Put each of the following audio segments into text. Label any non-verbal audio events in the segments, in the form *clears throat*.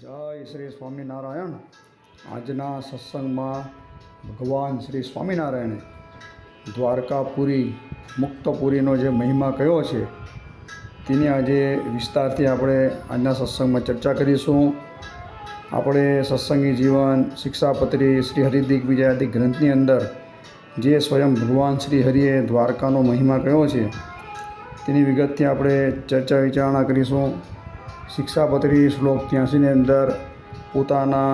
જય શ્રી સ્વામિનારાયણ. આજના સત્સંગમાં ભગવાન શ્રી સ્વામિનારાયણે દ્વારકાપુરી, મુક્તપુરીનો જે મહિમા કયો છે, તેની આજે વિસ્તારથી આપણે આજના સત્સંગમાં ચર્ચા કરીશું. આપણે સત્સંગી જીવન, શિક્ષાપત્રી શ્રી હરિદિગ્વિજયાદિ ગ્રંથની અંદર જે સ્વયં ભગવાન શ્રી હરિએ દ્વારકાનો મહિમા કયો છે, તેની વિગતથી આપણે ચર્ચા વિચારણા કરીશું. શિક્ષાપત્રી શ્લોક ત્યાંસીની અંદર પોતાના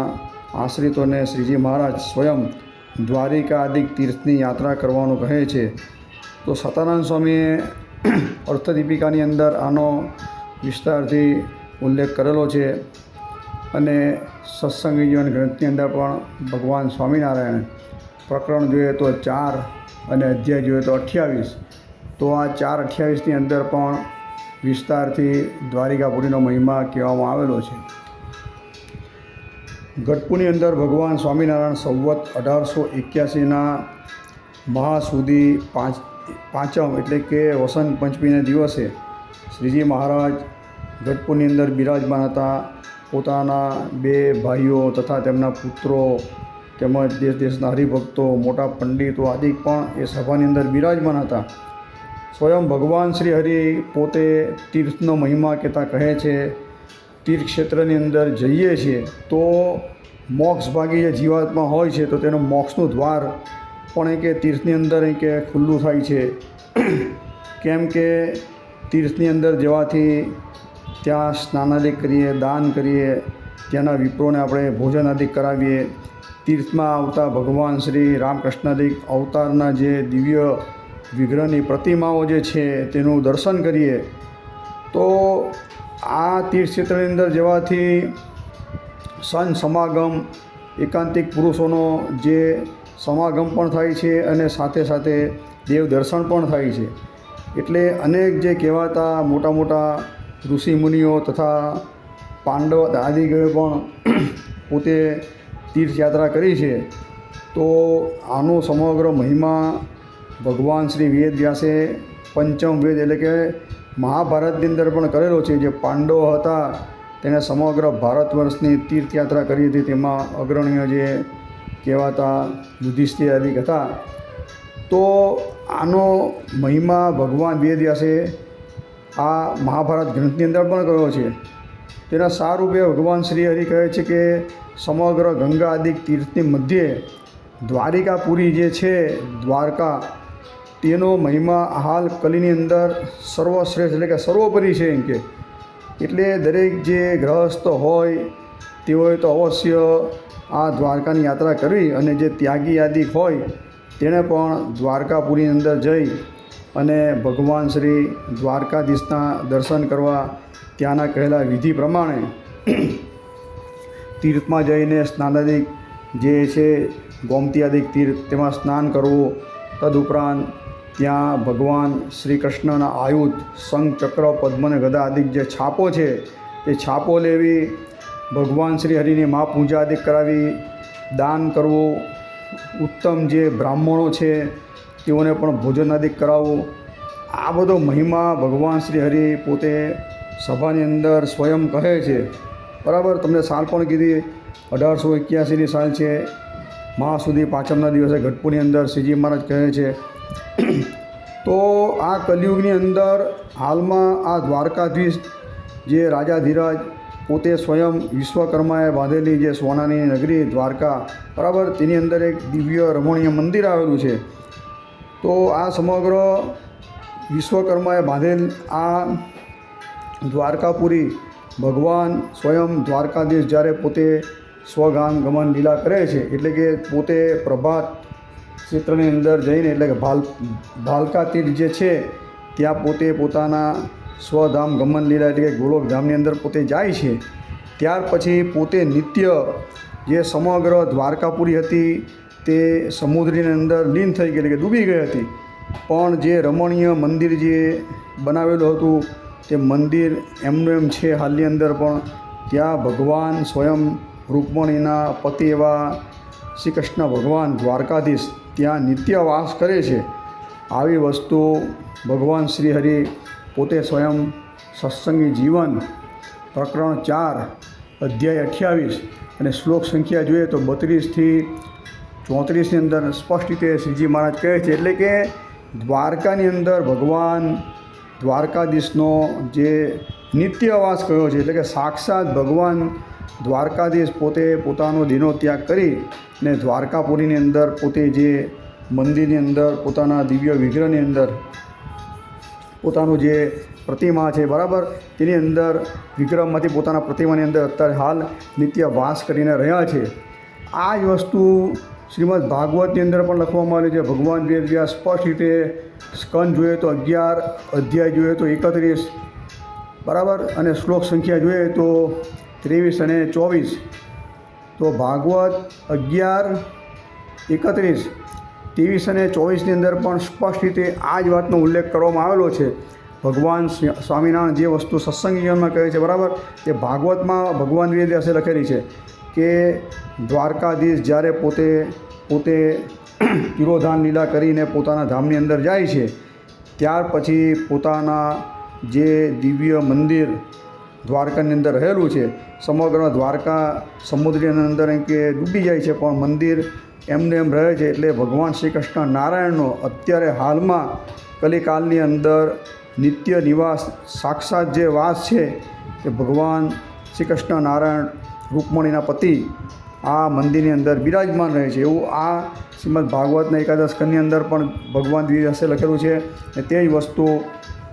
આશ્રિતોને શ્રીજી મહારાજ સ્વયં દ્વારિકાદિક તીર્થની યાત્રા કરવાનું કહે છે. તો સતાનંદ સ્વામીએ *clears throat* અર્થદીપિકાની અંદર આનો વિસ્તારથી ઉલ્લેખ કરેલો છે અને સત્સંગી જીવન ગ્રંથની અંદર પણ ભગવાન સ્વામિનારાયણ પ્રકરણ જોઈએ તો ચાર અને અધ્યાય જોઈએ તો અઠ્યાવીસ. તો આ ચાર અઠ્યાવીસની અંદર પણ વિસ્તારથી દ્વારિકાપુરીનો મહિમા કહેવામાં આવેલો છે. ગઢપુની અંદર ભગવાન સ્વામિનારાયણ સંવત અઢારસો એક્યાસીના મહાસુદી પાંચ, પાંચમ એટલે કે વસંત પંચમીના દિવસે શ્રીજી મહારાજ ગઢપુરની અંદર બિરાજમાન હતા. પોતાના બે ભાઈઓ તથા તેમના પુત્રો તેમજ દેશ દેશના હરિભક્તો, મોટા પંડિતો આદિ પણ એ સભાની અંદર બિરાજમાન હતા. સ્વયં ભગવાન શ્રી હરિ પોતે તીર્થનો મહિમા કહેતા કહે છે તીર્થ ક્ષેત્રની અંદર જઈએ છીએ, તો મોક્ષ ભાગી જે જીવાત્મા હોય છે, તો તેનો મોક્ષનું દ્વાર પણ એ કે તીર્થની અંદર એ કે ખુલ્લું થાય છે. કેમ કે તીર્થની અંદર જવાથી ત્યાં સ્નાનાદિક કરીએ, દાન કરીએ, ત્યાંના વિપ્રોને આપણે ભોજન આદિ કરાવીએ. તીર્થમાં આવતા ભગવાન શ્રી રામકૃષ્ણાદિક અવતારના જે દિવ્ય વિગ્રહની પ્રતિમાઓ જે છે તેનું દર્શન કરીએ, તો આ તીર્થક્ષેત્રની અંદર જવાથી સન સમાગમ, એકાંતિક પુરુષોનો જે સમાગમ પણ થાય છે અને સાથે સાથે દેવ દર્શન પણ થાય છે. એટલે અનેક જે કહેવાતા મોટા મોટા ઋષિમુનિઓ તથા પાંડવ આદિગોએ પણ *clears throat* પોતે તીર્થયાત્રા કરી છે. તો આનો સમગ્ર મહિમા ભગવાન શ્રી વેદ વ્યાસે પંચમ વેદ એટલે કે મહાભારતની અંદર પણ કરેલો છે. જે પાંડવો હતા તેણે સમગ્ર ભારત વર્ષની તીર્થયાત્રા કરી હતી. તેમાં અગ્રણીય જે કહેવાતા યુધિષ્ઠિર આદિક હતા. તો આનો મહિમા ભગવાન વેદ વ્યાસે આ મહાભારત ગ્રંથની અંદર પણ કર્યો છે. તેના સારૂપે ભગવાન શ્રી હરિ કહે છે કે, સમગ્ર ગંગા આદિક તીર્થની મધ્યે દ્વારિકાપુરી જે છે, દ્વારકા તેનો મહિમા હાલ કલીની અંદર સર્વશ્રેષ્ઠ એટલે કે સર્વોપરી છે એમ કે. એટલે દરેક જે ગ્રહસ્થ હોય, તેઓએ તો અવશ્ય આ દ્વારકાની યાત્રા કરવી અને જે ત્યાગી યાદી હોય, તેણે પણ દ્વારકાપુરીની અંદર જઈ અને ભગવાન શ્રી દ્વારકાધીશના દર્શન કરવા ત્યાંના કહેલા વિધિ પ્રમાણે તીર્થમાં જઈને સ્નાનાદિક જે છે ગોમતીયાદિક તીર્થ, તેમાં સ્નાન કરવું તદુપરાંત ત્યાં ભગવાન શ્રી કૃષ્ણના આયુધ શંખ ચક્ર પદ્મને ગદા આદિક જે છાપો છે તે છાપો લેવી, ભગવાન શ્રી હરિની મા પૂજા આદિક કરાવી, દાન કરવું, ઉત્તમ જે બ્રાહ્મણો છે, તેઓને પણ ભોજન આદિક કરાવવું. આ બધો મહિમા ભગવાન શ્રી હરિ પોતે સભાની અંદર સ્વયં કહે છે. બરાબર, તમને સાલ પણ કીધી, અઢારસો એક્યાસીની સાલ છે. મહા સુધી પાંચમના દિવસે ગઢપુરની અંદર શ્રીજી મહારાજ કહે છે તો આ કલિયુગની અંદર હાલમાં આ દ્વારકાધીશ જે રાજા ધીરજ પોતે સ્વયં વિશ્વકર્માએ બાંધેલી જે સોનાની નગરી દ્વારકા, બરાબર, તેની અંદર એક દિવ્ય રમણીય મંદિર આવેલું છે. તો આ સમગ્ર વિશ્વકર્માએ બાંધેલ આ દ્વારકાપુરી ભગવાન સ્વયં દ્વારકાધીશ જ્યારે પોતે સ્વગામ ગમન લીલા કરે છે, એટલે કે પોતે પ્રભાત ક્ષેત્રની અંદર જઈને એટલે કે ભાલ, ભાલકા તીર્થ જે છે, ત્યાં પોતે પોતાના સ્વધામ ગમન લીલા એટલે કે ગોલોકધામની અંદર પોતે જાય છે. ત્યાર પછી પોતે નિત્ય જે સમગ્ર દ્વારકાપુરી હતી, તે સમુદ્રની અંદર લીન થઈ ગઈ એટલે કે ડૂબી ગઈ હતી. પણ જે રમણીય મંદિર જે બનાવેલું હતું, તે મંદિર એમનું એમ છે હાલની અંદર પણ ત્યાં ભગવાન સ્વયં રૂકમણીના પતિ એવા શ્રી કૃષ્ણ ભગવાન દ્વારકાધીશ ત્યાં નિત્ય વાસ કરે છે. આવી વસ્તુ ભગવાન શ્રી હરિ પોતે સ્વયં સત્સંગી જીવન, પ્રકરણ ચાર, અધ્યાય અઠ્યાવીસ અને શ્લોક સંખ્યા જોઈએ તો બત્રીસથી ચોત્રીસની અંદર સ્પષ્ટ રીતે શ્રીજી મહારાજ કહે છે. એટલે કે દ્વારકાની અંદર ભગવાન દ્વારકાધીશનો જે નિત્યવાસ કયો છે, એટલે કે સાક્ષાત ભગવાન દ્વારકાધીશ પોતે પોતાનો દિનો ત્યાગ કરી ને દ્વારકાપુરીની અંદર પોતે જે મંદિરની અંદર પોતાના દિવ્ય વિગ્રહની અંદર પોતાનું જે પ્રતિમા છે, બરાબર? તેની અંદર વિગ્રહમાંથી પોતાના પ્રતિમાની અંદર અત્યારે હાલ નિત્ય વાસ કરીને રહ્યા છે. આ જ વસ્તુ શ્રીમદ ભાગવતની અંદર પણ લખવામાં આવેલી છે. ભગવાન વેદ વ્યાસ સ્પષ્ટ રીતે સ્કંદ જોઈએ તો અગિયાર અધ્યાય જોઈએ તો એકત્રીસ, બરાબર? અને શ્લોક સંખ્યા જોઈએ તો ત્રેવીસ અને ચોવીસ. તો ભાગવત અગિયાર, એકત્રીસ. ત્રેવીસ અને ચોવીસની અંદર પણ સ્પષ્ટ રીતે આ જ વાતનો ઉલ્લેખ કરવામાં આવેલો છે. ભગવાન સ્વામિનારાયણ જે વસ્તુ સત્સંગ જીવનમાં કહે છે, બરાબર? તે ભાગવતમાં ભગવાન વેદવ્યાસે લખેલી છે કે દ્વારકાધીશ જ્યારે પોતે પોતે *clears throat* તિરોધાન લીલા કરીને પોતાના ધામની અંદર જાય છે, ત્યાર પછી પોતાના જે દિવ્ય મંદિર દ્વારકાની અંદર રહેલું છે. સમગ્ર દ્વારકા સમુદ્રની અંદર એમ કે ડૂબી જાય છે, પણ મંદિર એમને એમ રહે છે એટલે ભગવાન શ્રી કૃષ્ણ નારાયણનો અત્યારે હાલમાં કલિકાલની અંદર નિત્ય નિવાસ સાક્ષાત જે વાસ છે એ ભગવાન શ્રી કૃષ્ણ નારાયણ રૂકમણીના પતિ આ મંદિરની અંદર બિરાજમાન રહે છે. એવું આ શ્રીમદ ભાગવતના એકાદશકની અંદર પણ ભગવાન દ્વિદાસે લખેલું છે. અને તે જ વસ્તુ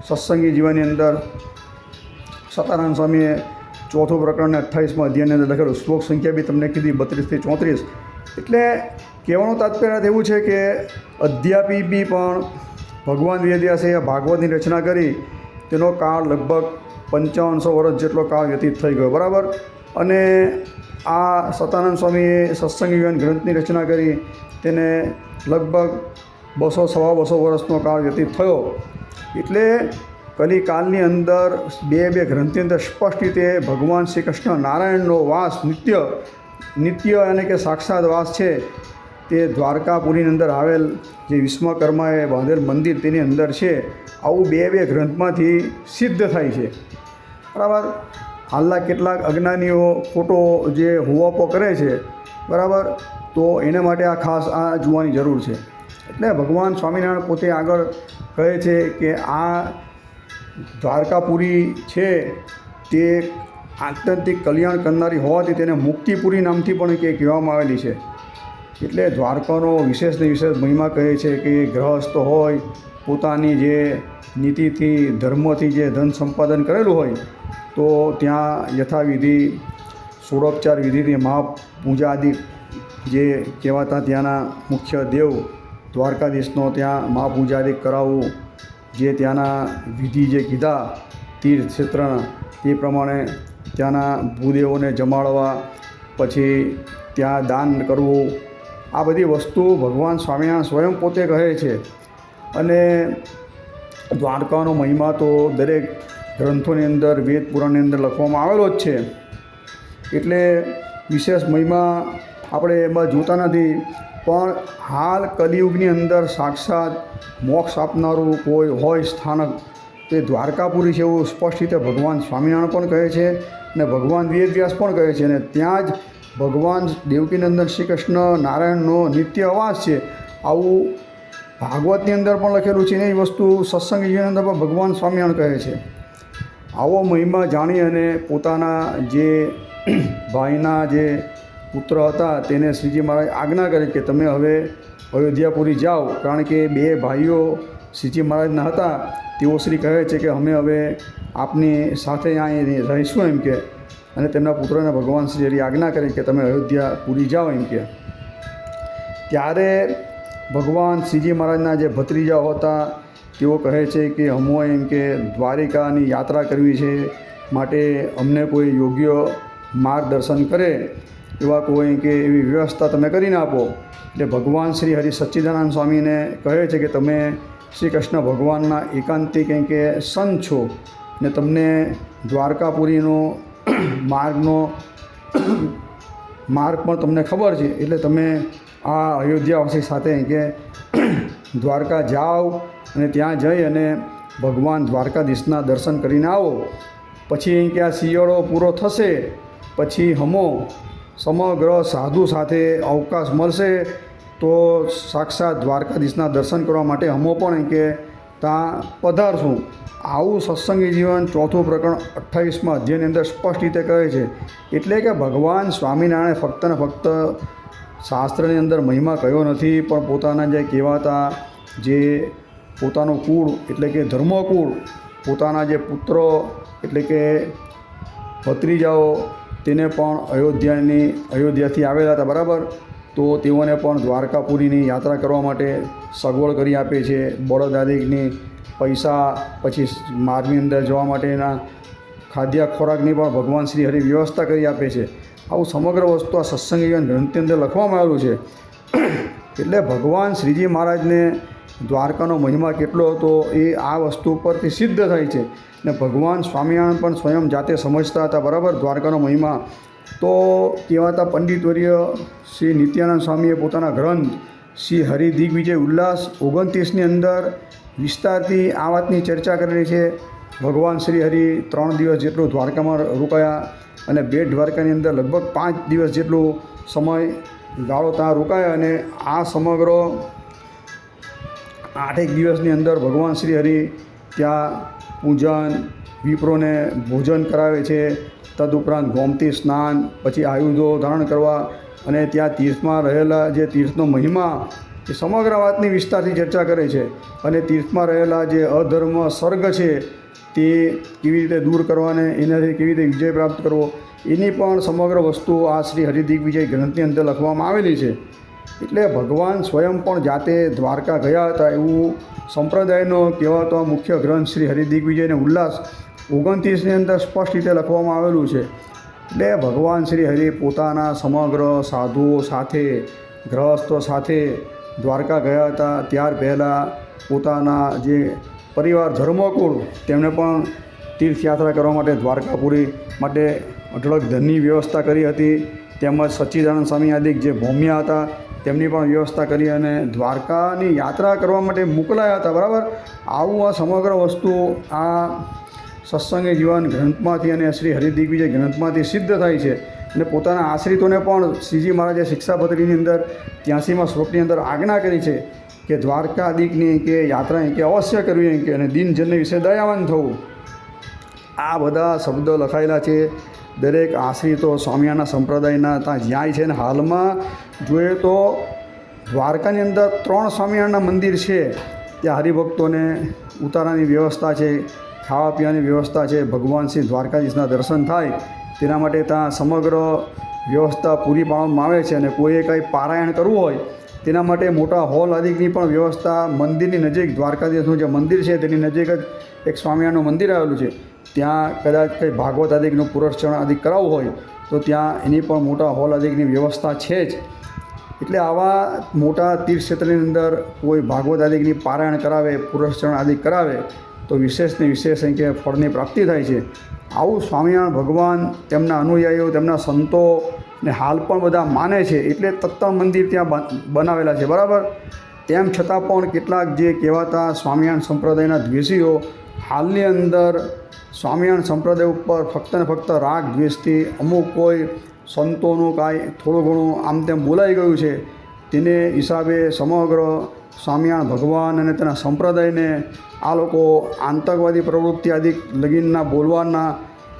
સત્સંગી જીવનની અંદર સતાનંદ સ્વામીએ ચોથું પ્રકરણને અઠ્ઠાવીસમાં અધ્યાયની અંદર લખેલું, શ્લોક સંખ્યા બી તમને કીધી બત્રીસથી ચોત્રીસ. એટલે કહેવાનું તાત્પર્ય એવું છે કે અધ્યાપી બી પણ ભગવાન વેદ્યાસે ભાગવતની રચના કરી, તેનો કાળ લગભગ પંચાવનસો વર્ષ જેટલો કાળ વ્યતીત થઈ ગયો, બરાબર? અને આ સતાનંદ સ્વામીએ સત્સંગ યુવાન ગ્રંથની રચના કરી, તેને લગભગ બસો, સવા બસો વર્ષનો કાળ વ્યતીત થયો. એટલે કલિકાલની અંદર બે બે ગ્રંથની અંદર સ્પષ્ટ રીતે ભગવાન શ્રી કૃષ્ણ નારાયણનો વાસ નિત્ય નિત્ય અને કે સાક્ષાત વાસ છે તે દ્વારકાપુરીની અંદર આવેલ જે વિશ્વકર્માએ બાંધેલ મંદિર તેની અંદર છે. આવું બે બે ગ્રંથમાંથી સિદ્ધ થાય છે. બરાબર? હાલના કેટલાક અજ્ઞાનીઓ ખોટો જે હુવાપો કરે છે, બરાબર? તો એના માટે આ ખાસ આ જોવાની જરૂર છે. એટલે ભગવાન સ્વામિનારાયણ પોતે આગળ કહે છે કે આ દ્વારકાપુરી છે, તે આત્યંતિક કલ્યાણ કરનારી હોવાથી તેને મુક્તિપુરી નામથી પણ કે કહેવામાં આવેલી છે. એટલે દ્વારકાનો વિશેષ ને વિશેષ મહિમા કહે છે કે ગ્રહસ્થ હોય, પોતાની જે નીતિથી, ધર્મથી જે ધન સંપાદન કરેલું હોય, તો ત્યાં યથાવિધિ ષોડોપચાર વિધિથી મહાપૂજા આદિ જે કહેવાતા ત્યાંના મુખ્ય દેવ દ્વારકાધીશનો ત્યાં મહાપૂજા આદિ કરાવવું જે ત્યાંના વિધિ જે કીધા, તીર્થ ક્ષેત્રના, તે પ્રમાણે ત્યાંના ભૂદેવોને જમાડવા, પછી ત્યાં દાન કરવું, આ બધી વસ્તુ ભગવાન સ્વામિનારાયણ સ્વયં પોતે કહે છે. અને દ્વારકાનો મહિમા તો દરેક ગ્રંથોની અંદર, વેદ પુરાણની અંદર લખવામાં આવેલો જ છે. એટલે વિશેષ મહિમા આપણે એમાં જોતા નથી. પણ હાલ કલિયુગની અંદર સાક્ષાત મોક્ષ આપનારું કોઈ હોય સ્થાનક તે દ્વારકાપુરી છે એવું સ્પષ્ટ રીતે ભગવાન સ્વામિનારાયણ પણ કહે છે અને ભગવાન વેદવ્યાસ પણ કહે છે અને ત્યાં જ ભગવાન દેવકીનંદન શ્રી કૃષ્ણ નારાયણનો નિત્ય અવાસ છે. આવું ભાગવતની અંદર પણ લખેલું છે ને એ વસ્તુ સત્સંગ જીવનની અંદર પણ ભગવાન સ્વામિનારાયણ કહે છે. આવો મહિમા જાણી અને પોતાના જે ભાઈના જે પુત્ર હતા, તેને શ્રીજી મહારાજ આજ્ઞા કરી કે તમે હવે અયોધ્યાપુરી જાઓ. કારણ કે બે ભાઈઓ શ્રીજી મહારાજના હતા, તેઓ શ્રી કહે છે કે અમે હવે આપની સાથે અહીં રહીશું એમ કે. અને તેમના પુત્રને ભગવાન શ્રી હરિ આજ્ઞા કરી કે તમે અયોધ્યા પૂરી જાઓ એમ કે. ત્યારે ભગવાન શ્રીજી મહારાજના જે ભત્રીજાઓ હતા, તેઓ કહે છે કે અમો એમ કે દ્વારિકાની યાત્રા કરવી છે, માટે અમને કોઈ યોગ્ય માર્ગદર્શન કરે. એવા કોઈ કે એવી વ્યવસ્થા તમે કરીને આપો. એટલે ભગવાન શ્રી હરિ સચ્ચિદાનંદ સ્વામીને કહે છે કે તમે શ્રી કૃષ્ણ ભગવાનના એકાંતિક કંઈ કે સંત છો ને તમને દ્વારકાપુરીનો *clears throat* માર્ગનો માર્ગ પણ તમને ખબર છે. એટલે તમે આ અયોધ્યાવાસી સાથે કે *clears throat* દ્વારકા જાઓ અને ત્યાં જઈ અને ભગવાન દ્વારકાધીશના દર્શન કરીને આવો. પછી અહીં કે આ શિયાળો પૂરો થશે, પછી હમો સમગ્ર સાધુ સાથે અવકાશ મળશે તો સાક્ષાત દ્વારકાધીશના દર્શન કરવા માટે હમો પણ કે ત્યાં પધારશું. આવું સત્સંગી જીવન ચોથું પ્રકરણ અઠ્ઠાવીસમાં અધ્યયની અંદર સ્પષ્ટ રીતે કહે છે. એટલે કે ભગવાન સ્વામિનારાયણ ફક્ત ને ફક્ત શાસ્ત્રની અંદર મહિમા કયો નથી, પણ પોતાના જે કહેવાતા જે પોતાનો કુળ, એટલે કે ધર્મકુળ, પોતાના જે પુત્રો, એટલે કે ભત્રીજાઓ તેને પણ અયોધ્યાની, અયોધ્યાથી આવેલા હતા, બરાબર? તો તેઓને પણ દ્વારકાપુરીની યાત્રા કરવા માટે સગવડ કરી આપે છે. બળદાદિકની પૈસા, પછી માર્ગની અંદર જવા માટેના ખાદ્ય ખોરાકની પણ ભગવાન શ્રી હરિ વ્યવસ્થા કરી આપે છે. આવું સમગ્ર વસ્તુ આ સત્સંગ ગ્રંથની અંદર લખવામાં આવેલું છે. એટલે ભગવાન શ્રીજી મહારાજને દ્વારકાનો મહિમા કેટલો હતો એ આ વસ્તુ પરથી સિદ્ધ થાય છે. ને ભગવાન સ્વામિનારાયણ પણ સ્વયં જાતે સમજતા હતા, બરાબર? દ્વારકાનો મહિમા. તો કહેવાતા પંડિતવર્ય શ્રી નિત્યાનંદ સ્વામીએ પોતાના ગ્રંથ શ્રી હરિદિગ્વિજય ઉલ્લાસ ઓગણત્રીસની અંદર વિસ્તારથી આ વાતની ચર્ચા કરેલી છે. ભગવાન શ્રી હરિ ત્રણ દિવસ જેટલું દ્વારકામાં રોકાયા અને બેટ દ્વારકાની અંદર લગભગ પાંચ દિવસ જેટલું સમય ગાળો ત્યાં રોકાયા અને આ સમગ્ર આઠેક દિવસની અંદર ભગવાન શ્રી હરિ ત્યાં પૂજન, વિપ્રોને ભોજન કરાવે છે. તદુપરાંત ગોમતી સ્નાન, પછી આયુધો ધારણ કરવા અને ત્યાં તીર્થમાં રહેલા જે તીર્થનો મહિમા એ સમગ્ર વાતની વિસ્તારથી ચર્ચા કરે છે અને તીર્થમાં રહેલા જે અધર્મ સ્વર્ગ છે તે કેવી રીતે દૂર કરવાને, એનાથી કેવી રીતે વિજય પ્રાપ્ત કરવો, એની પણ સમગ્ર વસ્તુ આ શ્રી હરિદિગ્વિજય ગ્રંથની અંદર લખવામાં આવેલી છે. એટલે ભગવાન સ્વયં પણ જાતે દ્વારકા ગયા હતા એવું સંપ્રદાયનો કહેવાતો મુખ્ય ગ્રંથ શ્રી હરિદિગ્વિજયને ઉલ્લાસ ઓગણત્રીસની અંદર સ્પષ્ટ રીતે લખવામાં આવેલું છે. એટલે ભગવાન શ્રી હરિ પોતાના સમગ્ર સાધુઓ સાથે, ગ્રહસ્થો સાથે દ્વારકા ગયા હતા. ત્યાર પહેલાં પોતાના જે પરિવાર ધર્મકુળ તેમણે પણ તીર્થયાત્રા કરવા માટે દ્વારકાપુરી માટે અઢળક ધનની વ્યવસ્થા કરી હતી. તેમજ સચ્ચિદાનંદ સ્વામી આદિક જે ભૌમ્યા હતા તેમની પણ વ્યવસ્થા કરી અને દ્વારકાની યાત્રા કરવા માટે મોકલાયા હતા, બરાબર? આવું આ સમગ્ર વસ્તુ આ સત્સંગી જીવન ગ્રંથમાંથી અને શ્રી હરિદિગ્વિજય ગ્રંથમાંથી સિદ્ધ થાય છે. અને પોતાના આશ્રિતોને પણ શ્રીજી મહારાજે શિક્ષાપત્રીની અંદર ત્યાંસીમાં શ્લોકની અંદર આજ્ઞા કરી છે કે દ્વારકાદિકની કે યાત્રા કે અવશ્ય કરવી કે અને દિનજનને વિશે દયાવાન થવું. આ બધા શબ્દો લખાયેલા છે. દરેક આશ્રિતો સ્વામિયાના સંપ્રદાયના ત્યાં જ્યાંય છે ને હાલમાં, જોઈએ તો દ્વારકાની અંદર ત્રણ સ્વામિનારાયણના મંદિર છે. ત્યાં હરિભક્તોને ઉતારાની વ્યવસ્થા છે, ખાવા પીવાની વ્યવસ્થા છે, ભગવાન શ્રી દ્વારકાધીશના દર્શન થાય. તેના માટે ત્યાં સમગ્ર વ્યવસ્થા પૂરી પાડવામાં આવે છે અને કોઈએ કંઈ પારાયણ કરવું હોય, તેના માટે મોટા હોલ આદિની પણ વ્યવસ્થા મંદિરની નજીક, દ્વારકાધીશનું જે મંદિર છે તેની નજીક જ એક સ્વામિયાનું મંદિર આવેલું છે. ત્યાં કદાચ કંઈ ભાગવત આદિકનું પુરસ્ચરણ આદિ કરાવવું હોય, તો ત્યાં એની પણ મોટા હોલ આદિકની વ્યવસ્થા છે જ. એટલે આવા મોટા તીર્થક્ષેત્રની અંદર કોઈ ભાગવત આદિકની પારાયણ કરાવે પુરસ્ચરણ આદિ કરાવે, તો વિશેષને વિશેષ કે ફળની પ્રાપ્તિ થાય છે. આવું સ્વામિનારાયણ ભગવાન, તેમના અનુયાયીઓ, તેમના સંતો ને હાલ પણ બધા માને છે. એટલે તત્તમ મંદિર ત્યાં બન- બનાવેલા છે. બરાબર? તેમ છતાં પણ કેટલાક જે કહેવાતા સ્વામિનારાયણ સંપ્રદાયના દ્વેષીઓ હાલની અંદર સ્વામિનારાયણ સંપ્રદાય ઉપર ફક્ત ને ફક્ત રાગ દ્વેષથી અમુક કોઈ સંતોનું કાંઈ થોડું ઘણું આમ તેમ બોલાઈ ગયું છે, તેને હિસાબે સમગ્ર સ્વામિનારાયણ ભગવાન અને તેના સંપ્રદાયને આ લોકો આતંકવાદી પ્રવૃત્તિ આદિ લગીનના બોલવાના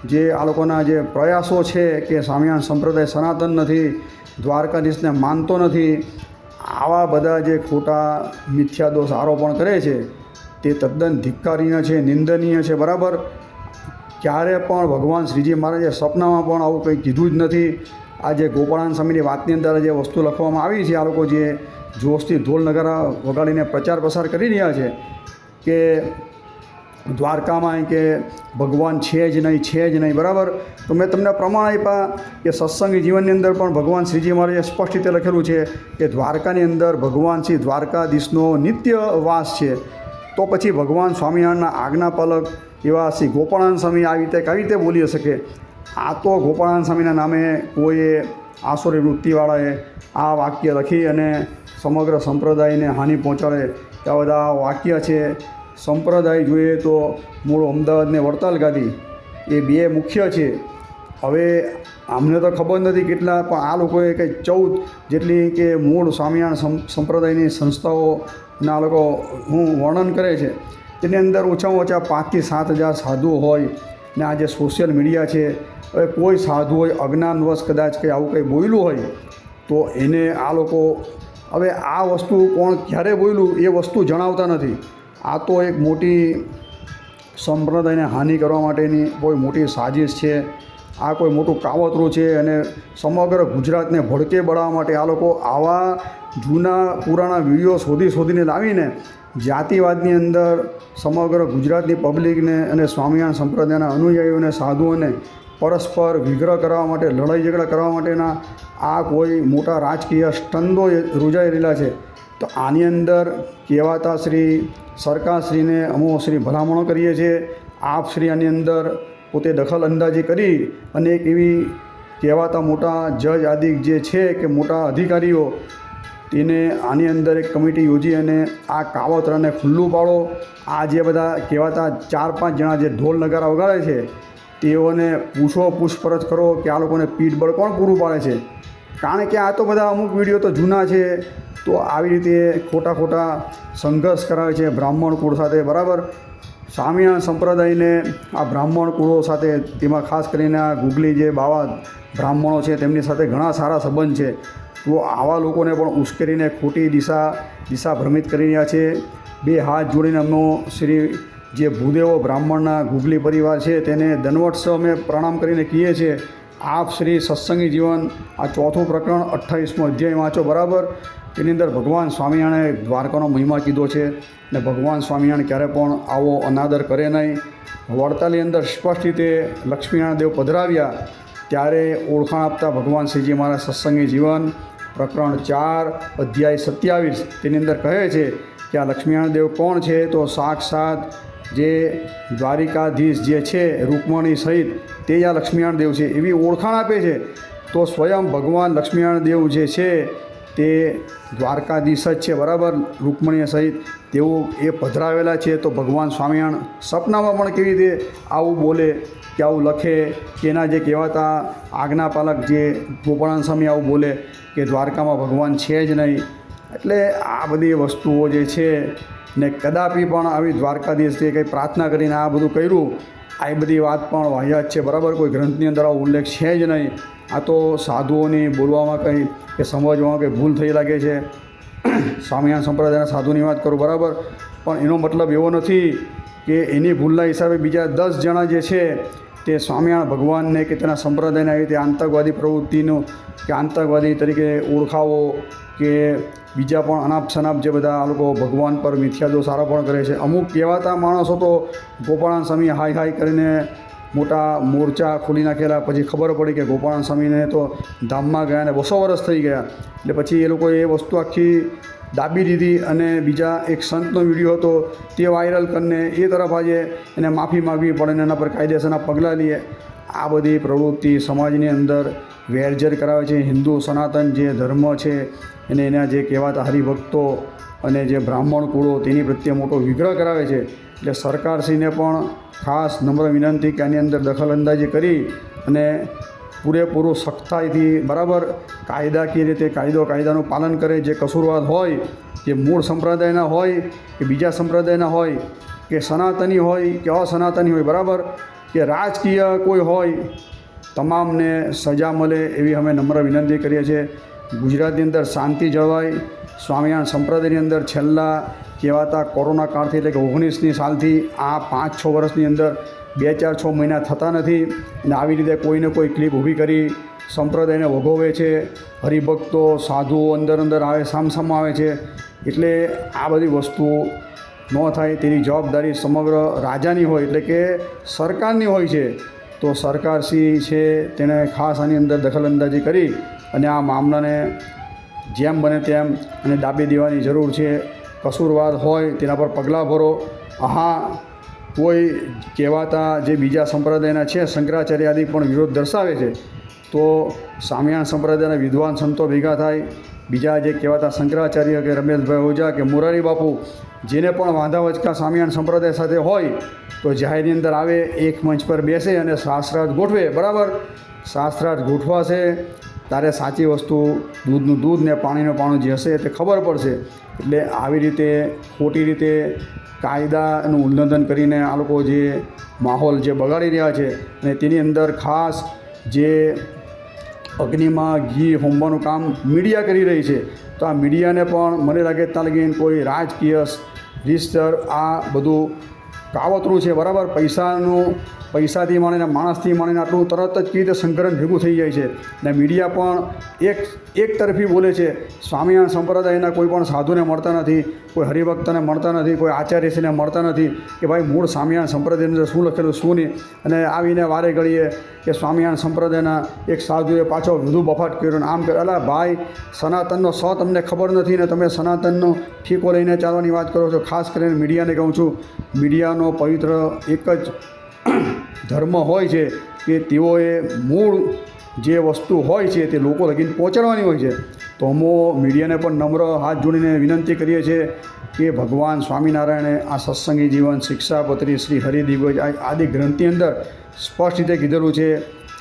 જે આ લોકોના જે પ્રયાસો છે કે સ્વામિનારાયણ સંપ્રદાય સનાતન નથી, દ્વારકાધીશને માનતો નથી, આવા બધા જે ખોટા મિથ્યા દોષ આરોપણ કરે છે તે તદ્દન ધિક્કારીય છે, નિંદનીય છે, બરાબર? ક્યારે પણ ભગવાન શ્રીજી મહારાજે સપનામાં પણ આવું કંઈ કીધું જ નથી. આ જે ગોપાળાન સ્વામીની વાતની અંદર જે વસ્તુ લખવામાં આવી છે, આ લોકો જે જોશથી ઢોલ નગારા વગાડીને પ્રચાર પ્રસાર કરી રહ્યા છે કે દ્વારકામાં કે ભગવાન છે જ નહીં, છે જ નહીં, બરાબર? તો મેં તમને પ્રમાણ આપ્યા કે સત્સંગી જીવનની અંદર પણ ભગવાન શ્રીજી મહારાજે સ્પષ્ટ રીતે લખેલું છે કે દ્વારકાની અંદર ભગવાન શ્રી દ્વારકાધીશનો નિત્ય વાસ છે. તો પછી ભગવાન સ્વામિનારાયણના આજ્ઞાપાલક એવા શ્રી ગોપાળાન સ્વામી આવી રીતે કઈ રીતે બોલી શકે? આ તો ગોપાળાન સ્વામીના નામે કોઈએ આસુરી વૃત્તિવાળાએ આ વાક્ય લખી અને સમગ્ર સંપ્રદાયને હાનિ પહોંચાડે આ બધા વાક્ય છે. સંપ્રદાય જોઈએ તો મૂળ અમદાવાદને વડતાલ ગાદી એ બે મુખ્ય છે. હવે અમને તો ખબર નથી કેટલા, પણ આ લોકોએ કંઈ ચૌદ જેટલી કે મૂળ સ્વામિનારાયણ સંપ્રદાયની સંસ્થાઓના આ લોકો હું વર્ણન કરે છે. તેની અંદર ઓછામાં ઓછા પાંચથી સાત હજાર સાધુઓ હોય ને આ જે સોશિયલ મીડિયા છે, હવે કોઈ સાધુ હોય, અજ્ઞાનવશ કદાચ કંઈ આવું કંઈ બોલ્યું હોય, તો એને આ લોકો, હવે આ વસ્તુ કોણ ક્યારે બોલ્યું એ વસ્તુ જણાવતા નથી. આ તો એક મોટી સંપ્રદાયને હાનિ કરવા માટેની કોઈ મોટી સાજિશ છે. આ કોઈ મોટું કાવતરું છે અને સમગ્ર ગુજરાતને ભડકે બળાવવા માટે આ લોકો આવા જૂના પુરાણા વીડિયો શોધી શોધીને લાવીને જાતિવાદની અંદર સમગ્ર ગુજરાતની પબ્લિકને અને સ્વામિનારાયણ સંપ્રદાયના અનુયાયીઓને, સાધુઓને પરસ્પર વિગ્રહ કરવા માટે, લડાઈ ઝઘડા કરવા માટેના આ કોઈ મોટા રાજકીય સ્ટંદો યોજાઈ રહેલા છે. તો આની અંદર કહેવાતા શ્રી સરકારશ્રીને અમો શ્રી ભલામણો કરીએ છીએ. આપ શ્રી આની અંદર પોતે દખલ અંદાજી કરી અને એક એવી કહેવાતા મોટા જજ આદિ જે છે કે મોટા અધિકારીઓ તેને આની અંદર એક કમિટી યોજી અને આ કાવતરાને ખુલ્લું પાડો. આ જે બધા કહેવાતા ચાર પાંચ જણા જે ઢોલ નગારા વગાડે છે, તેઓને પૂછો, પૂછપરછ કરો કે આ લોકોને પીઠબળ કોણ પૂરું પાડે છે. કારણ કે આ તો બધા અમુક વીડિયો તો જૂના છે, તો આવી રીતે ખોટા ખોટા સંઘર્ષ કરાવે છે બ્રાહ્મણ કુળ સાથે, બરાબર? સ્વામિનારાયણ સંપ્રદાયને આ બ્રાહ્મણ કુળો સાથે તેમાં ખાસ કરીને આ ગુગલી જે બાવા બ્રાહ્મણો છે, તેમની સાથે ઘણા સારા સંબંધ છે. તો આવા લોકોને પણ ઉશ્કેરીને ખોટી દિશા દિશા ભ્રમિત કરી રહ્યા છે. બે હાથ જોડીને અમનો શ્રી જે ભૂદેવો બ્રાહ્મણના ગુગલી પરિવાર છે, તેને દનવટ અમે પ્રણામ કરીને કહીએ છીએ આપ શ્રી સત્સંગી જીવન, આ ચોથું પ્રકરણ અઠ્ઠાવીસમો અધ્યાય વાંચો બરાબર. તેની અંદર ભગવાન સ્વામિનારાયણે દ્વારકાનો મહિમા કીધો છે ને ભગવાન સ્વામિનારાયણ ક્યારે પણ આવો અનાદર કરે નહીં. વડતાલી અંદર સ્પષ્ટ રીતે લક્ષ્મીનારાયણ દેવ પધરાવ્યા, ત્યારે ઓળખાણ આપતા ભગવાન શ્રીજી, મારા સત્સંગી જીવન પ્રકરણ ચાર, અધ્યાય સત્યાવીસ, તેની અંદર કહે છે કે આ લક્ષ્મીનારાયણ દેવ કોણ છે? તો સાક્ષાત જે દ્વારિકાધીશ જે છે, રૂકમણી સહિત, તે આ લક્ષ્મીનારાયણ દેવ છે. એવી ઓળખાણ આપે છે. તો સ્વયં ભગવાન લક્ષ્મીનારાયણ દેવ જે છે તે દ્વારકાધીશ જ છે, બરાબર? રૂકમણી સહિત તેઓ એ પધરાવેલા છે તો ભગવાન સ્વામિનારાયણ સપનામાં પણ કેવી રીતે આવું બોલે, કે આવું લખે, કે એના જે કહેવાતા આજ્ઞાપાલક જે ગોપાળાન સ્વામી આવું બોલે, કે દ્વારકામાં ભગવાન છે જ નહીં. એટલે આ બધી વસ્તુઓ જે છે ને કદાપી પણ આવી દ્વારકાધીશથી કંઈ પ્રાર્થના કરીને આ બધું કર્યું, આ બધી વાત પણ વાહિયાત છે, બરાબર? કોઈ ગ્રંથની અંદર આવો ઉલ્લેખ છે જ નહીં. આ તો સાધુઓની બોલવામાં કંઈ કે સમજવામાં કંઈ ભૂલ થઈ લાગે છે. સ્વામિનારાયણ સંપ્રદાયના સાધુની વાત કરું, બરાબર? પણ એનો મતલબ એવો નથી કે એની ભૂલના હિસાબે બીજા દસ જણા જે છે તે સ્વામિનારાયણ ભગવાનને કે તેના સંપ્રદાયને આવી રીતે આતંકવાદી પ્રવૃત્તિનું કે આતંકવાદી તરીકે ઓળખાવો કે બીજા પણ અનાપ શનાપ જે બધા આ લોકો ભગવાન પર મિથ્યા દોષ આરોપણ કરે છે. અમુક કહેવાતા માણસો તો ગોપાળાન સ્વામી હાય હાય કરીને મોટા મોરચા ખોલી નાખેલા, પછી ખબર પડી કે ગોપાલ સ્વામીને તો ધામમાં ગયા ને બસો વર્ષ થઈ ગયા. એટલે પછી એ લોકોએ એ વસ્તુ આખી દાબી દીધી અને બીજા એક સંતનો વીડિયો હતો, તે વાયરલ કરીને એ તરફ આજે એને માફી માગવી પડે ને એના પર કાયદેસરના પગલાં લઈએ. આ બધી પ્રવૃત્તિ સમાજની અંદર વેરઝેર કરાવે છે. હિન્દુ, સનાતન જે ધર્મ છે અને એના જે કહેવાતા હરિભક્તો અને જે બ્રાહ્મણ કુળો, તેની પ્રત્યે મોટો વિગ્રહ કરાવે છે. એટલે સરકારશ્રીને પણ ખાસ નમ્ર વિનંતી કે આની અંદર દખલઅંદાજી કરી અને પૂરેપૂરું સખ્તાઈથી બરાબર કાયદાકીય રીતે કાયદો કાયદાનું પાલન કરે, જે કસૂરવાદ હોય, જે મૂળ સંપ્રદાયના હોય, કે બીજા સંપ્રદાયના હોય, કે સનાતની હોય, કે અસનાતની હોય, બરાબર? કે રાજકીય કોઈ હોય, તમામને સજા મળે એવી અમે નમ્ર વિનંતી કરીએ છીએ. ગુજરાતની અંદર શાંતિ જળવાય. સ્વામિનારાયણ સંપ્રદાયની અંદર છેલ્લા કહેવાતા કોરોના કાળથી એટલે કે ઓગણીસની સાલથી આ પાંચ છ વર્ષની અંદર બે ચાર છ મહિના થતા નથી અને આવી રીતે કોઈને કોઈ ક્લિપ ઊભી કરી સંપ્રદાયને વગોવે છે, હરિભક્તો, સાધુઓ અંદર અંદર આવે સામસામ આવે છે, એટલે આ બધી વસ્તુઓ ન થાય તેની જવાબદારી સમગ્ર રાજાની હોય એટલે કે સરકારની હોય છે. તો સરકારશ્રી છે તેણે ખાસ આની અંદર દખલઅંદાજી કરી અને આ મામલાને જેમ બને તેમ અને દાબી દેવાની જરૂર છે કસૂરવાદ હોય તેના પર પગલાં ભરો. હા કોઈ કહેવાતા જે બીજા સંપ્રદાયના છે શંકરાચાર્ય આદિ પણ વિરોધ દર્શાવે છે, તો સ્વામિનારાયણ સંપ્રદાયના વિદ્વાન સંતો ભેગા થાય. બીજા જે કહેવાતા શંકરાચાર્ય કે રમેશભાઈ ઓઝા કે મોરારી બાપુ, જેને પણ વાંધા વચકા સ્વામિનારાયણ સંપ્રદાય સાથે હોય, તો જાહેરની અંદર આવે, એક મંચ પર બેસે અને શાસ્ત્રાર્થ ગોઠવે. બરાબર? શાસ્ત્રાર્થ ગોઠવાશે. ત્યારે સાચી વસ્તુ દૂધનું દૂધ ને પાણીનું પાણી જે હશે તે ખબર પડશે. એટલે આવી રીતે ખોટી રીતે કાયદાનું ઉલ્લંઘન કરીને આ લોકો જે માહોલ જે બગાડી રહ્યા છે અને તેની અંદર ખાસ જે અગ્નિમાં ઘી હોમવાનું કામ મીડિયા કરી રહી છે. તો આ મીડિયાને પણ મને લાગે ત્યાં લગીને કોઈ રાજકીય રિસ્ટર આ બધું કાવતરું છે બરાબર? પૈસાનું પૈસાથી માણીને માણસથી માણીને આટલું તરત જ કેવી રીતે સંકલન ભેગું થઈ જાય છે. ને મીડિયા પણ એક એક તરફી બોલે છે, સ્વામિનારાયણ સંપ્રદાયના કોઈ પણ સાધુને મળતા નથી, કોઈ હરિભક્તને મળતા નથી, કોઈ આચાર્યશ્રીને મળતા નથી કે ભાઈ મૂળ સ્વામિનારાયણ સંપ્રદાયની અંદર શું લખેલું, શું નહીં. અને આવીને વારે ઘડીએ કે સ્વામિનારાયણ સંપ્રદાયના એક સાધુએ પાછો વધુ બફાટ કર્યો આમ કે અલા ભાઈ, સનાતનનો સ તમને ખબર નથી ને તમે સનાતનનો ઠીકો લઈને ચાલવાની વાત કરો છો. ખાસ કરીને મીડિયાને કહું છું, મીડિયાનો પવિત્ર એક જ ધર્મ હોય છે કે તેઓએ મૂળ જે વસ્તુ હોય છે તે લોકો લગીને પહોંચાડવાની હોય છે. તો અમો મીડિયાને પણ નમ્ર હાથ જોડીને વિનંતી કરીએ છીએ કે ભગવાન સ્વામિનારાયણે આ સત્સંગી જીવન શિક્ષાપત્રી શ્રી હરિદિવજ આદિ ગ્રંથની અંદર સ્પષ્ટ રીતે કીધેલું છે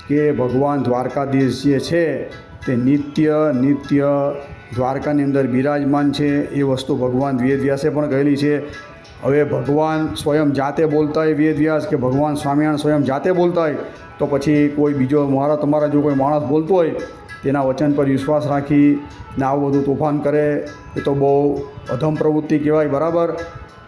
કે ભગવાન દ્વારકાધીશ જે છે તે નિત્ય નિત્ય દ્વારકાની અંદર બિરાજમાન છે. એ વસ્તુ ભગવાન વેદ વ્યાસે પણ કહેલી છે. હવે ભગવાન સ્વયં જાતે બોલતા હોય વેદ વ્યાસ કે ભગવાન સ્વામિનારાયણ સ્વયં જાતે બોલતા હોય તો પછી કોઈ બીજો મારા તમારા જો કોઈ માણસ બોલતો હોય, તેના વચન પર વિશ્વાસ રાખી ને આવું બધું તોફાન કરે, એ તો બહુ અધમ પ્રવૃત્તિ કહેવાય, બરાબર?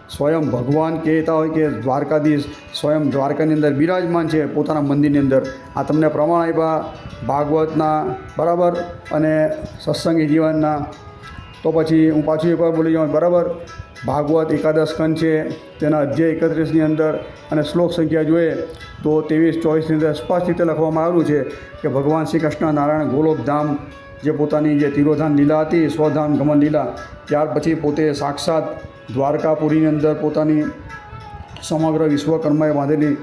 સ્વયં ભગવાન કહેતા હોય કે દ્વારકાધીશ સ્વયં દ્વારકાની અંદર બિરાજમાન છે, પોતાના મંદિરની અંદર. આ તમને પ્રમાણ આપ્યા, ભાગવતના, બરાબર? અને સત્સંગી જીવનના. તો પછી હું પાછું એકવાર બોલી જાઉં, બરાબર? ભાગવત એકાદશ ખંડ છે, તેના અધ્યાય એકત્રીસની અંદર અને શ્લોક સંખ્યા જોઈએ, તો ત્રેવીસ ચોવીસની અંદર સ્પષ્ટ રીતે લખવામાં આવ્યું છે કે ભગવાન શ્રી કૃષ્ણ નારાયણ ગોલોકધામ જે પોતાની જે તિરોધાન લીલા હતી સ્વધામ ગમન લીલા, ત્યાર પછી પોતે સાક્ષાત દ્વારકાપુરીની અંદર પોતાની સમગ્ર વિશ્વકર્માએ બાંધેલી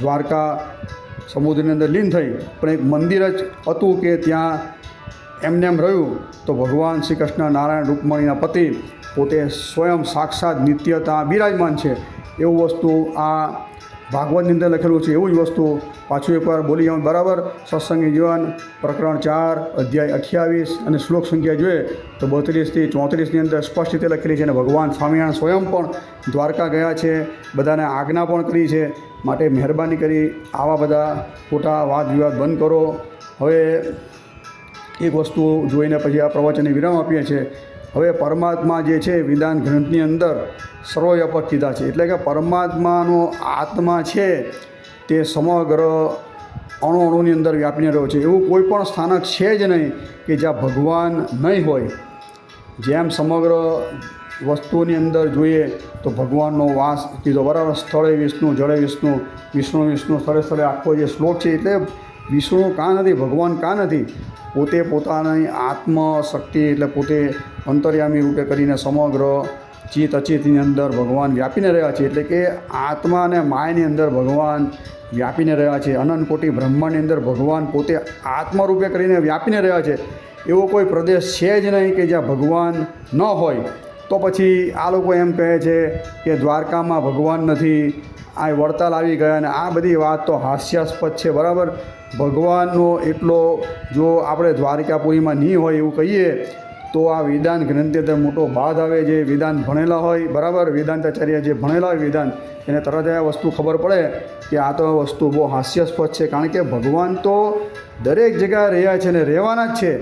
દ્વારકા સમુદ્રની અંદર લીન થઈ. પણ એક મંદિર જ હતું કે ત્યાં એમને એમ રહ્યું, તો ભગવાન શ્રી કૃષ્ણ નારાયણ રૂકમણીના પતિ પોતે સ્વયં સાક્ષાત નિત્યતા બિરાજમાન છે. એવું વસ્તુ આ ભાગવતની અંદર લખેલું છે. એવું જ વસ્તુ પાછું એકવાર બોલી જવાનું બરાબર. સત્સંગી જીવન, પ્રકરણ ચાર, અધ્યાય અઠ્યાવીસ અને શ્લોક સંખ્યા જોઈએ તો બત્રીસથી ચોત્રીસની અંદર સ્પષ્ટ રીતે લખેલી છે અને ભગવાન સ્વામિનારાયણ સ્વયં પણ દ્વારકા ગયા છે. બધાને આજ્ઞા પણ કરી છે. માટે મહેરબાની કરી આવા બધા ખોટા વાદ વિવાદ બંધ કરો. હવે એક વસ્તુ જોઈને પછી આ પ્રવચનને વિરામ આપીએ છીએ. હવે પરમાત્મા જે છે વિધાન ગ્રંથની અંદર સર્વવ્યાપક કીધા છે. એટલે કે પરમાત્માનો આત્મા છે તે સમગ્ર અણુ અણુની અંદર વ્યાપીને રહ્યો છે. એવું કોઈ પણ સ્થાનક છે જ નહીં કે જ્યાં ભગવાન નહીં હોય. જેમ સમગ્ર વસ્તુની અંદર જોઈએ તો ભગવાનનો વાસ કીધો. બરાબર સ્થળે વિષ્ણુ, જળે વિષ્ણુ વિષ્ણુ વિષ્ણુ, સ્થળે સ્થળે આખો જે શ્લોક છે એટલે વિષ્ણુ કાં નથી, ભગવાન કાં નથી? પોતે પોતાની આત્મશક્તિ એટલે પોતે અંતર્યામી રૂપે કરીને સમગ્ર ચિત અચિતની અંદર ભગવાન વ્યાપીને રહ્યા છે. એટલે કે આત્મા અને માયની અંદર ભગવાન વ્યાપીને રહ્યા છે. અનંત કોટી બ્રહ્માંડની અંદર ભગવાન પોતે આત્મા રૂપે કરીને વ્યાપીને રહ્યા છે. એવો કોઈ પ્રદેશ છે જ નહીં કે જ્યાં ભગવાન ન હોય. તો પછી આ લોકો એમ કહે છે કે દ્વારકામાં ભગવાન નથી આ વડતાલ આવી ગયા અને આ બધી વાત તો હાસ્યાસ્પદ છે, બરાબર? ભગવાનનો એટલો જો આપણે દ્વારકાપુરીમાં નહીં હોય એવું કહીએ, તો આ વિધાન ગ્રંથિ અંદર મોટો બાદ આવે જે વિધાન ભણેલા હોય, બરાબર? વેદાંતાચાર્ય જે ભણેલા હોય વિધાન એને તરત આ વસ્તુ ખબર પડે કે આ તો વસ્તુ બહુ હાસ્યાસ્પદ છે, કારણ કે ભગવાન તો દરેક જગ્યાએ રહ્યા છે ને રહેવાના જ છે.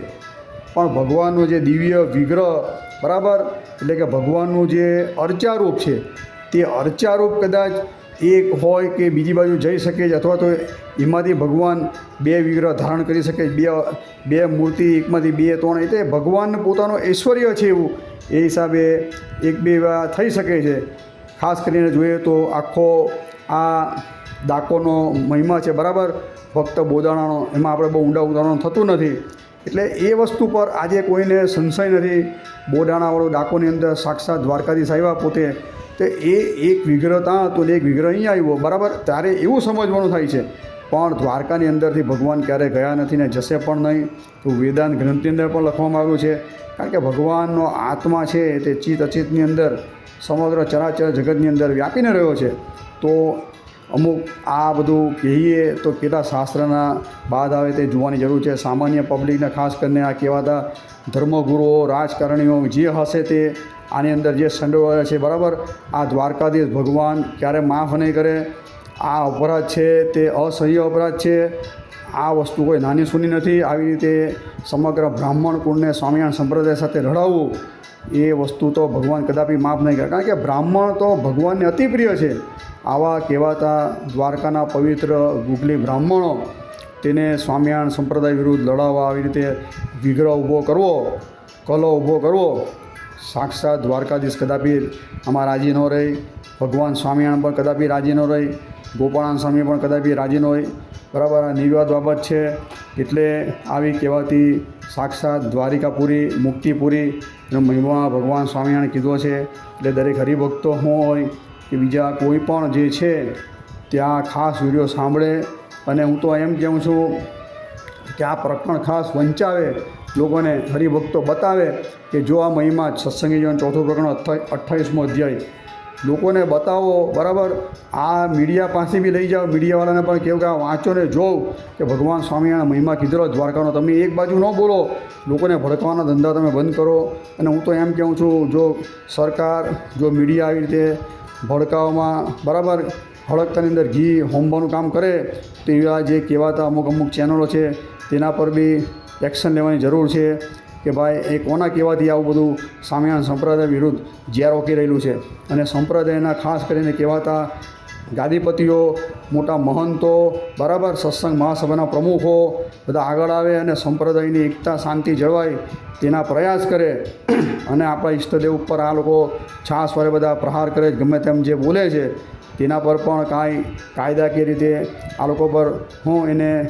પણ ભગવાનનું જે દિવ્ય વિગ્રહ, બરાબર? એટલે કે ભગવાનનું જે અર્ચારૂપ છે, તે અર્ચારૂપ કદાચ એક હોય કે બીજી બાજુ જઈ શકે છે અથવા તો એમાંથી ભગવાન બે વિગ્રહ ધારણ કરી શકે. બે બે મૂર્તિ એકમાંથી બે ત્રણ, એટલે ભગવાન પોતાનો ઐશ્વર્ય છે એવું એ હિસાબે એક બે વાર થઈ શકે છે. ખાસ કરીને જોઈએ તો આખો આ ડાકોનો મહિમા છે બરાબર? ફક્ત બોદાણાનો, એમાં આપણે બહુ ઊંડા ઉદાહરણ થતું નથી. એટલે એ વસ્તુ પર આજે કોઈને સંશય નથી. બોડાણાવાળો ડાકોની અંદર સાક્ષાત દ્વારકાધીશ આવ્યા પોતે તો એ એક વિગ્રહ ત્યાં હતો એક વિગ્રહ અહીંયા આવ્યો, બરાબર? ત્યારે એવું સમજવાનું થાય છે. પણ દ્વારકાની અંદરથી ભગવાન ક્યારે ગયા નથી ને જશે પણ નહીં, તો વેદાંત ગ્રંથની અંદર પણ લખવામાં આવ્યું છે. કારણ કે ભગવાનનો આત્મા છે તે ચિત અચિતની અંદર, સમગ્ર ચરાચર જગતની અંદર વ્યાપીને રહ્યો છે. તો અમુક આ બધું કહીએ તો કેટલા શાસ્ત્રના બાદ આવે તે જોવાની જરૂર છે. સામાન્ય પબ્લિકને ખાસ કરીને આ કહેવાતા ધર્મગુરુઓ, રાજકારણીઓ જે હશે તે આની અંદર જે સંડોવાયો છે, બરાબર? આ દ્વારકાધીશ ભગવાન ક્યારે માફ નહીં કરે? આ અપરાધ છે, તે અસહ્ય અપરાધ છે. આ વસ્તુ કોઈ નાની સૂની નથી. આવી રીતે સમગ્ર બ્રાહ્મણ કુળને સ્વામિનારાયણ સંપ્રદાય સાથે લડાવવું એ વસ્તુ તો ભગવાન કદાપી માફ નહીં કરે. કારણ કે બ્રાહ્મણ તો ભગવાનને અતિ પ્રિય છે. આવા કહેવાતા દ્વારકાના પવિત્ર ગુગલી બ્રાહ્મણો, તેને સ્વામિનારાયણ સંપ્રદાય વિરુદ્ધ લડાવવા આવી રીતે વિગ્રહ ઊભો કરવો કલો ઊભો કરવો સાક્ષાત દ્વારકાધીશ કદાપી આમાં રાજી ન રહે, ભગવાન સ્વામિનારાયણ પણ કદાપી રાજી ન રહે, ગોપાળાન સ્વામી પણ કદાપી રાજી ન હોય. બરાબર, આ નિર્વાદ બાબત છે. એટલે આવી કહેવાતી સાક્ષાત દ્વારિકાપુરી, મુક્તિપુરી એનો મહિમા ભગવાન સ્વામિનારાયણ કીધો છે. એટલે દરેક હરિભક્તો હોય કે બીજા કોઈ પણ જે છે, ત્યાં ખાસ વીડિયો સાંભળે. અને હું તો એમ કહું છું કે આ પ્રકરણ ખાસ વંચાવે લોકોને હરિભક્તો બતાવે કે જો આ મહિમા સત્સંગી જીવન ચોથું પ્રકરણ અઠ્ઠા અઠ્ઠાવીસમો અધ્યાય. લોકોને બતાવો, બરાબર? આ મીડિયા પાસે બી લઈ જાઓ, મીડિયાવાળાને પણ કેવું કે વાંચો ને જોઉં કે ભગવાન સ્વામિનારાયણ મહિમા કીધેલો, દ્વારકાનો. તમે એક બાજુ ન બોલો, લોકોને ભડકવાના ધંધા તમે બંધ કરો. અને હું તો એમ કહું છું, જો સરકાર, જો મીડિયા આવી રીતે ભડકાવામાં, બરાબર? હળકતાની અંદર ઘી હોમવાનું કામ કરે, તો એવા જે કહેવાતા અમુક અમુક ચેનલો છે તેના પર બી એક્શન લેવાની જરૂર છે કે ભાઈ એ કોના કહેવાથી આવું બધું સ્વામિનારાયણ સંપ્રદાય વિરુદ્ધ જ્યાં ઓકી રહેલું છે. અને સંપ્રદાયના ખાસ કરીને કહેવાતા ગાદીપતિઓ, મોટા મહંતો, બરાબર સત્સંગ મહાસભાના પ્રમુખો બધા આગળ આવે અને સંપ્રદાયની એકતા, શાંતિ જળવાય તેના પ્રયાસ કરે. અને આપણા ઈષ્ટદેવ ઉપર આ લોકો છાસ વરે બધા પ્રહાર કરે ગમે તેમ જે બોલે છે, તેના પર પણ કાંઈ કાયદાકીય રીતે આ લોકો પર હું એને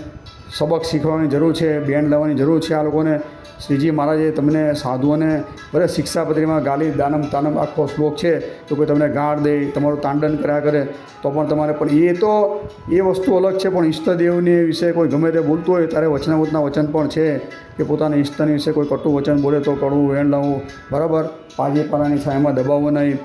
સબક શીખવાની જરૂર છે, બેન્ડ લેવાની જરૂર છે આ લોકોને. શ્રીજી મહારાજે તમને સાધુઓને ભલે શિક્ષાપત્રીમાં ગાલી, દાનમ, તાનમ આખો શ્લોક છે. તો કોઈ તમને ગાળ દે, તમારું તાંડન કર્યા કરે, તો પણ તમારે પણ એ તો, એ વસ્તુ અલગ છે, પણ ઈષ્ટદેવની વિશે કોઈ ગમે તે બોલતું હોય ત્યારે વચનાવતના વચન પણ છે કે પોતાના ઈષ્ટની વિશે કોઈ કટુ વચન બોલે તો કડવું વેણ લાવવું. બરાબર? પાજી પાલાની છાયામાં દબાવવું નહીં.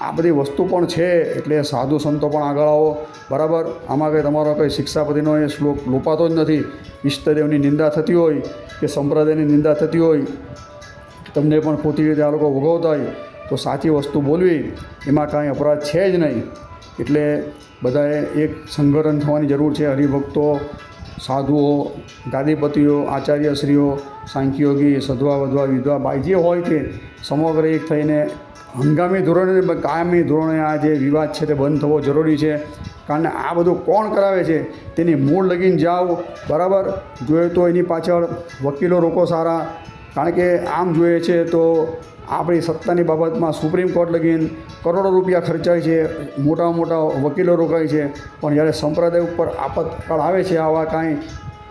આ બધી વસ્તુ પણ છે, એટલે સાધુ સંતો પણ આગળ આવો. બરાબર? આમાં કંઈ તમારો કંઈ શિક્ષાપતિનો એ શ્લોક લોપાતો જ નથી. ઈષ્ટદેવની નિંદા થતી હોય કે સંપ્રદાયની નિંદા થતી હોય, તમને પણ ખોટી રીતે આ લોકો ભોગવતા હોય, તો સાચી વસ્તુ બોલવી, એમાં કાંઈ અપરાધ છે જ નહીં. એટલે બધાએ એક સંગઠન થવાની જરૂર છે. હરિભક્તો, સાધુઓ, ગાદીપતિઓ, આચાર્યશ્રીઓ, સાંખ્યોગી, સધવા, વધવા, વિધવા, બાઈ જે હોય તે સમગ્ર એક થઈને હંગામી ધોરણે કાયમી ધોરણે આ જે વિવાદ છે તે બંધ થવો જરૂરી છે. કારણ આ બધું કોણ કરાવે છે? તેની મૂળ લગીને જાઓ. બરાબર? જોઈએ તો એની પાછળ વકીલો રોકો સારા. કારણ કે આમ જોઈએ છે તો આપણી સત્તાની બાબતમાં સુપ્રીમ કોર્ટ લગીન કરોડો રૂપિયા ખર્ચાય છે. મોટા મોટા વકીલો રોકાય છે. પણ જ્યારે સંપ્રદાય ઉપર આપતકાળ આવે છે, આવા કાંઈ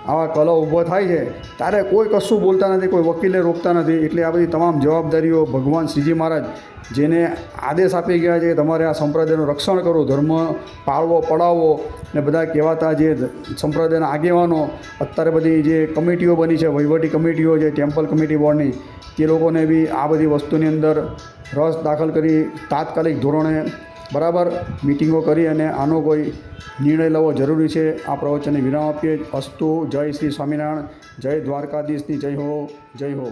આવા કલો ઊભો થાય છે ત્યારે કોઈ કશું બોલતા નથી, કોઈ વકીલે રોકતા નથી. એટલે આ બધી તમામ જવાબદારીઓ ભગવાન શ્રીજી મહારાજ જેને આદેશ આપી ગયા છે કે તમારે આ સંપ્રદાયનું રક્ષણ કરો, ધર્મ પાળવો પડાવવો ને બધા કહેવાતા જે સંપ્રદાયના આગેવાનો, અત્યારે બધી જે કમિટીઓ બની છે, વહીવટી કમિટીઓ છે ટેમ્પલ કમિટી બોર્ડની, તે લોકોને બી આ બધી વસ્તુની અંદર રસ દાખલ કરી તાત્કાલિક ધોરણે બરાબર મિટિંગો કરી અને આનો કોઈ નિર્ણય લેવો જરૂરી છે, આ પ્રવચનને વિરામ આપીએ. અસ્તુ, જય શ્રી સ્વામિનારાયણ, જય દ્વારકાધીશની જય હો જય હો.